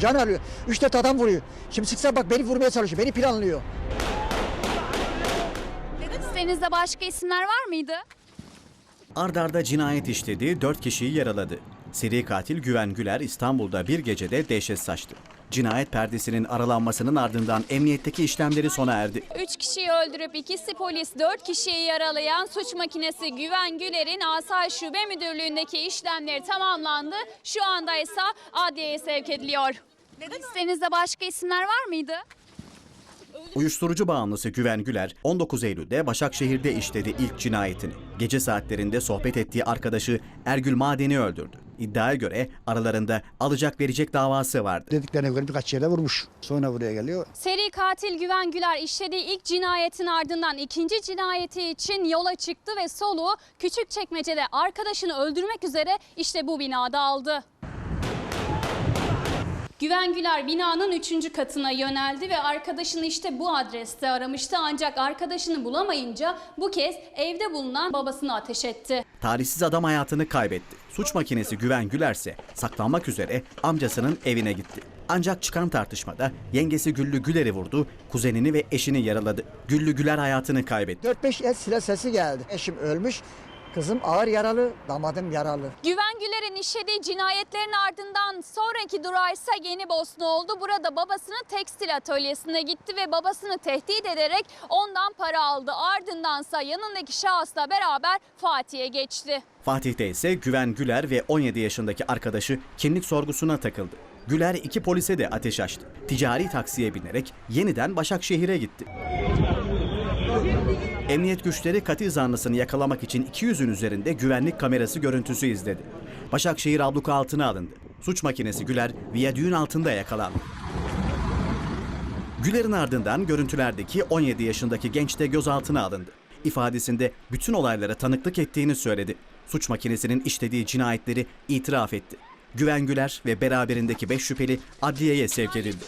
Can alıyor. Üç dört adam vuruyor. Şimdi sıksa bak beni vurmaya çalışıyor. Beni planlıyor. Listenizde başka isimler var mıydı? Ardarda arda cinayet işledi, 4 kişiyi yaraladı. Seri katil Güven Güler İstanbul'da bir gecede dehşet saçtı. Cinayet perdesinin aralanmasının ardından emniyetteki işlemleri sona erdi. 3 kişiyi öldürüp ikisi polis 4 kişiyi yaralayan suç makinesi Güven Güler'in Asayiş Şube Müdürlüğü'ndeki işlemleri tamamlandı. Şu anda ise adliyeye sevk ediliyor. Listenizde başka isimler var mıydı? Uyuşturucu bağımlısı Güven Güler 19 Eylül'de Başakşehir'de işledi ilk cinayetini. Gece saatlerinde sohbet ettiği arkadaşı Ergül Maden'i öldürdü. İddiaya göre aralarında alacak verecek davası vardı. Dediklerine göre birkaç yerde vurmuş. Sonra buraya geliyor. Seri katil Güven Güler işlediği ilk cinayetin ardından ikinci cinayeti için yola çıktı ve soluğu Küçükçekmece'de arkadaşını öldürmek üzere işte bu binada aldı. Güven Güler binanın üçüncü katına yöneldi ve arkadaşını işte bu adreste aramıştı ancak arkadaşını bulamayınca bu kez evde bulunan babasını ateş etti. Talihsiz adam hayatını kaybetti. Suç makinesi Güven Güler ise saklanmak üzere amcasının evine gitti. Ancak çıkan tartışmada yengesi Güllü Güler'i vurdu, kuzenini ve eşini yaraladı. Güllü Güler hayatını kaybetti. 4-5 el silah sesi geldi. Eşim ölmüş. Kızım ağır yaralı. Damadım yaralı. Güven Güler'in işlediği cinayetlerin ardından sonraki durağı ise Yeni Bosna oldu. Burada babasının tekstil atölyesine gitti ve babasını tehdit ederek ondan para aldı. Ardındansa yanındaki şahısla beraber Fatih'e geçti. Fatih'te ise Güven Güler ve 17 yaşındaki arkadaşı kimlik sorgusuna takıldı. Güler iki polise de ateş açtı. Ticari taksiye binerek yeniden Başakşehir'e gitti. Emniyet güçleri katil zanlısını yakalamak için 200'ün üzerinde güvenlik kamerası görüntüsü izledi. Başakşehir abluka altına alındı. Suç makinesi Güler viyadüğün altında yakalandı. Güler'in ardından görüntülerdeki 17 yaşındaki genç de gözaltına alındı. İfadesinde bütün olaylara tanıklık ettiğini söyledi. Suç makinesinin işlediği cinayetleri itiraf etti. Güven Güler ve beraberindeki 5 şüpheli adliyeye sevk edildi.